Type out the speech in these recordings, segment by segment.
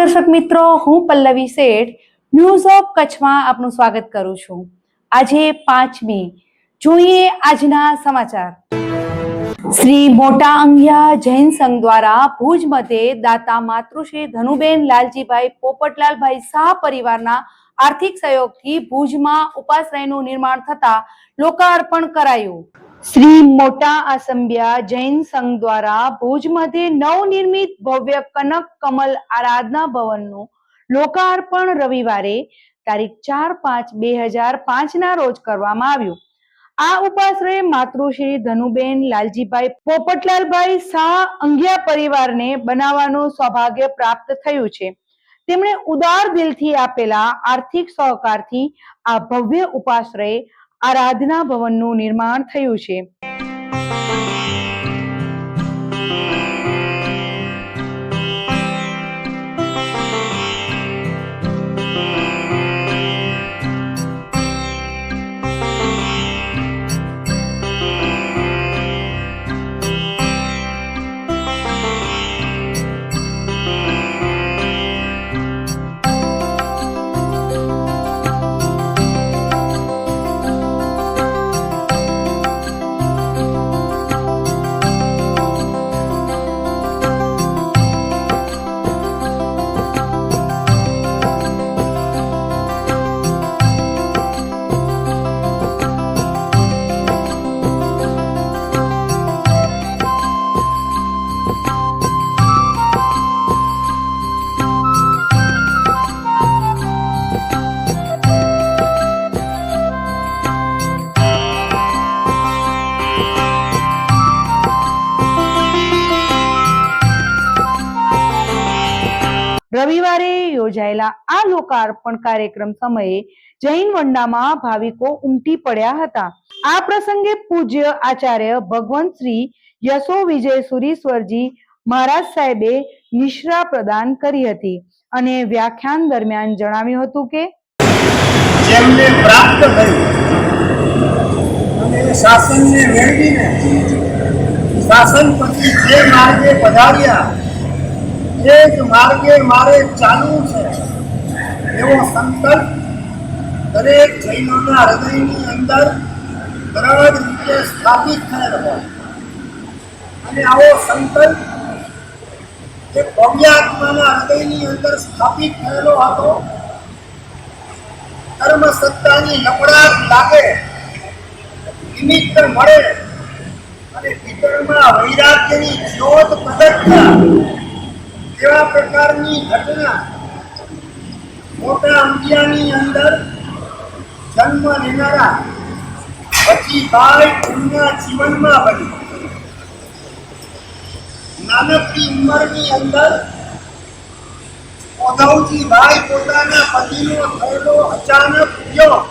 દર્શક મિત્રો, હું પલ્લવી શેઠ ન્યૂઝ ઓફ કચ્છમાં આપનું સ્વાગત કરું છું. આજે પાંચમી. જોઈએ આજના સમાચાર. શ્રી મોટા અંગિયા જૈન સંઘ દ્વારા ભુજ મધ્યે દાતા માતૃશ્રી ધનુબેન લાલજીભાઈ પોપટલાલભાઈ શાહ પરિવારના આર્થિક સહયોગથી ભુજમાં ઉપાશ્રયનું નિર્માણ થતા લોકાર્પણ કરાયું. શ્રી મોટા આસંબિયા જૈન સંઘ દ્વારા ભુજ મધ્યે નવનિર્મિત ભવ્ય કનક કમલ આરાધના ભવનનું લોકાર્પણ રવિવારે તારીખ ચાર પાંચ બે હજાર પાંચના રોજ કરવામાં આવ્યું. આ ઉપાશ્રય માતૃશ્રી ધનુબેન લાલજીભાઈ પોપટલાલભાઈ શાહ અંગિયા પરિવારને બનાવવાનું સૌભાગ્ય પ્રાપ્ત થયું છે. તેમણે ઉદાર દિલથી આપેલા આર્થિક સહકારથી આ ભવ્ય ઉપાશ્રય આરાધના ભવનનું નિર્માણ થયું છે. રવિવારે યોજાયેલા આ લોકાર્પણ કાર્યક્રમ સમયે જૈન વંડામાં ભાવિકો ઉમટી પડ્યા હતા. આ પ્રસંગે પૂજ્ય આચાર્ય ભગવંત શ્રી યશો વિજય સુરીશ્વરજી મહારાજ સાહેબે નિશ્રા પ્રદાન કરી હતી અને વ્યાખ્યાન દરમિયાન જણાવ્યું હતું કે જેમને પ્રાપ્ત થયું અને શાસનને મેળવીને શાસન પછી જે માર્ગે પધાર્યા એ જ માર્ગે મારે ચાલવું છે, એવો સંકલ્પ દરેક જૈનોના હૃદયની અંદર દ્રઢ રીતે સ્થાપિત થયેલ હોય. અને આવો સંકલ્પ જે ભવ્યાત્માના હૃદયની અંદર સ્થાપિત થયેલો હતો કર્મ સત્તાની લપડાટ લાગે, નિમિત્ત મળે અને ભીતરમાં વૈરાગ્યની જ્યોત પ્રગટતા એવા પ્રકારની ઘટના મોટા અંગિયાની અંદર જન્મ લેનારા પછી બાળ પૂર્ણના જીવનમાં બની નાનકડી ઉંમરની અંદર ઉદ્ધવજી ભાઈ પોતાના પતિનો થયેલો અચાનક વિયોગ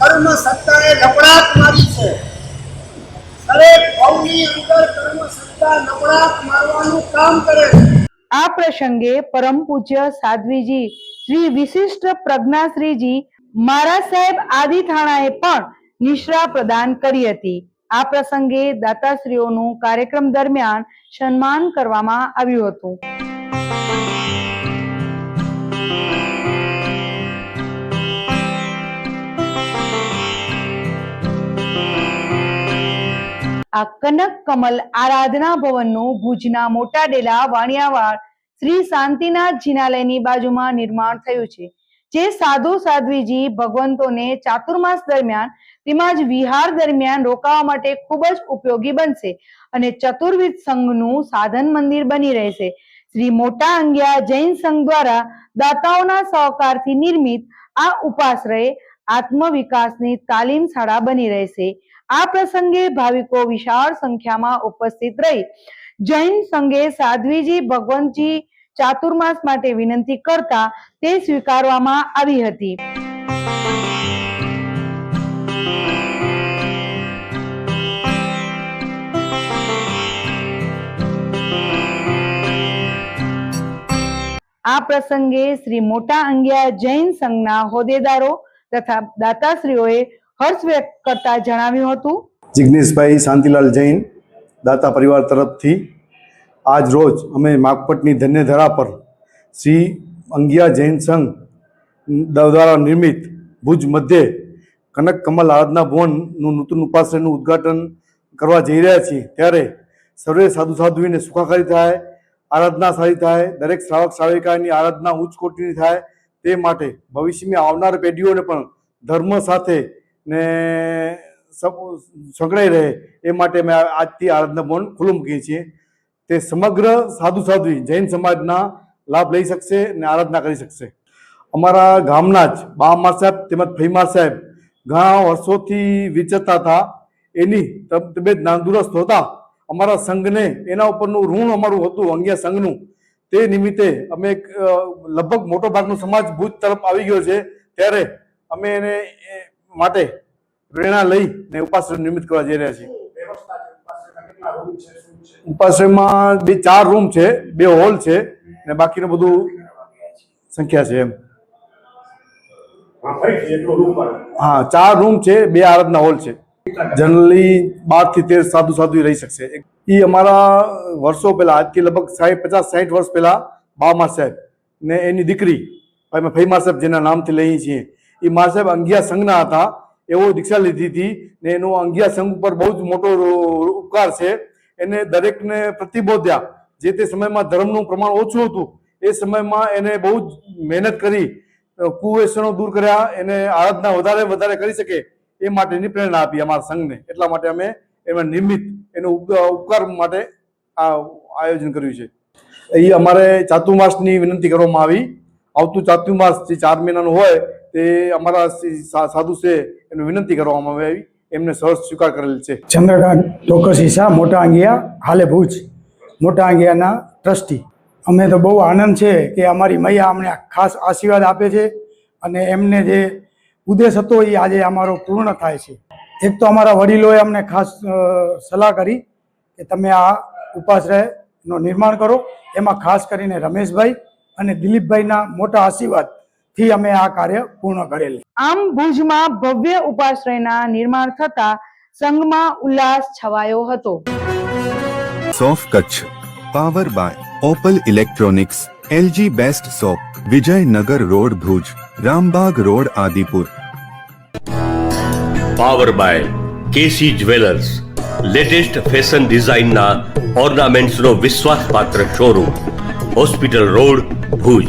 કર્મ સત્તાએ લપડાટ મારી છે. દરેક ભાવની અંદર કર્મ સત્તા લપડાટ મારવાનું કામ કરે. આ પ્રસંગે પરમ પૂજ્ય સાધ્વીજી શ્રી વિશિષ્ટ પ્રજ્ઞાશ્રીજી મારા સાહેબ આદિ થાણાએ પણ નિશ્રા પ્રદાન કરી હતી. આ પ્રસંગે દાતાશ્રીઓનું કાર્યક્રમ દરમિયાન સન્માન કરવામાં આવ્યું હતું. આ કનક કમલ આરાધના ભવનનું ભુજના મોટા ડેલા વાણિયાવાડ શ્રી શાંતિનાથ જિનાલયની બાજુમાં નિર્માણ થયું છે, જે સાધુ સાધ્વીજી ભગવંતોને ચાતુર્માસ દરમિયાન તેમજ વિહાર દરમિયાન રોકાવા માટે ખૂબ જ ઉપયોગી બનશે અને ચતુર્વિધ સંઘનું સાધન મંદિર બની રહેશે. શ્રી મોટા અંગિયા જૈન સંઘ દ્વારા દાતાઓના સહકારથી નિર્મિત આ ઉપાશ્રય આત્મવિકાસની તાલીમ શાળા બની રહેશે. આ પ્રસંગે ભાવિકો વિશાળ સંખ્યામાં ઉપસ્થિત રહી જૈન સંઘે સાધ્વીજી ભગવંતજી ચાતુર્માસ માટે વિનંતી કરતા તે સ્વીકારવામાં આવી હતી. આ પ્રસંગે શ્રી મોટા અંગિયા જૈન સંઘના હોદ્દેદારો તથા દાતાશ્રીઓએ હર્ષ વ્યક્ત કરતા જણાવ્યું હતું. જિગ્નેશભાઈ શાંતિલાલ જૈન, દાતા પરિવાર તરફથી આજ રોજ અમે માગપટની ધન્યધરા પર શ્રી અંગિયા જૈન સંઘ દ્વારા નિર્મિત ભુજ મધ્યે કનક કમલ આરાધના ભવનનું નૂતન ઉપાસનનું ઉદ્ઘાટન કરવા જઈ રહ્યા છીએ. ત્યારે સર્વે સાધુ સાધુઓને સુખાકારી થાય, આરાધના સારી થાય, દરેક શ્રાવક શ્રાવિકાની આરાધના ઉચ્ચ કોટીની થાય તે માટે ભવિષ્યમાં આવનાર પેઢીઓને પણ ધર્મ સાથે ને સંકળાઈ રહે એ માટે અમે આજથી આરાધના ભવન ખુલ્લું મૂકીએ છીએ. તે સમગ્ર સાધુ સાધ્વી જૈન સમાજના લાભ લઈ શકશે ને આરાધના કરી શકશે. અમારા ગામના જ બામા સાહેબ તેમજ ફૈમા સાહેબ ઘણા વર્ષોથી વિચરતા હતા. એની તબ- તબિયત નાંદુરસ્ત હોતા અમારા સંઘને એના ઉપરનું ઋણ અમારું હતું અંગ્યા સંઘનું. તે નિમિત્તે અમે એક લગભગ મોટો ભાગનો સમાજ ભુજ તરફ આવી ગયો છે. ત્યારે અમે એને માટે પ્રેરણા લઈ ને ઉપાશ્રમ નિર્મિત કરવા જઈ રહ્યા છીએ. ઉપાશ્રયમાં બે ચાર રૂમ છે, બે હોલ છે ને બાકીનું બધું સંખ્યા છે એમ. હા, ચાર રૂમ છે, બે આરાધના હોલ છે. જનરલી બારથી તેર સાધુ સાધુ રહી શકશે. એ અમારા વર્ષો પહેલા આજથી લગભગ સાઠ પચાસ સાઠ વર્ષ પહેલા બામા સાહેબ ને એની દીકરી અમે ફૈમા સાહેબ જેના નામથી લઈએ છીએ એ મા સાહેબ અંગિયા સંઘના હતા. એવો દીક્ષા લીધી હતી ને એનો અંગિયા સંઘ ઉપર બહુ જ મોટો ઉપકાર છે. એને દરેકને પ્રતિબોધ્યા. જે તે સમયમાં ધર્મનું પ્રમાણ ઓછું હતું, એ સમયમાં એને બહુ જ મહેનત કરી કુવ્યસનો દૂર કર્યા, એને આરાધના વધારે વધારે કરી શકે એ માટેની પ્રેરણા આપી અમારા સંઘને. એટલા માટે અમે એમાં નિયમિત એનો ઉપ- ઉપકાર માટે આ આયોજન કર્યું છે. એ અમારે ચાતુર્માસની વિનંતી કરવામાં આવી. આવતું ચાતુર્માસ જે ચાર મહિનાનું હોય તે અમારા સાધુ છે, એનું વિનંતી કરવામાં આવી. એમને સહજ સ્વીકાર કરેલ છે. ચંદ્રકાંત ચોક્કસ શાહ, મોટા આંગિયા હાલે ભુજ. મોટા આંગિયાના ટ્રસ્ટી. અમે તો બહુ આનંદ છે કે અમારી મૈયા અમને ખાસ આશીર્વાદ આપે છે અને એમને જે ઉદ્દેશ હતો એ આજે અમારો પૂર્ણ થાય છે. એક તો અમારા વડીલોએ અમને ખાસ સલાહ કરી કે તમે આ ઉપાશ્રયનું નિર્માણ કરો. એમાં ખાસ કરીને રમેશભાઈ અને દિલીપભાઈના મોટા આશીર્વાદથી અમે આ કાર્ય પૂર્ણ કરેલ આમ ભુજમાં ભવ્ય ઉપાશ્રયના નિર્માણ થતા સંઘમાં ઉલ્લાસ છવાયો હતો. સોફ Kutch power by opal electronics LG best shop Vijaynagar road Bhuj Rambagh road Adipur. Power by KC jewellers latest fashion ડિઝાઇનના ઓર્નામેન્ટ્સનો વિશ્વાસપાત્ર શોરૂમ હોસ્પિટલ રોડ ભુજ.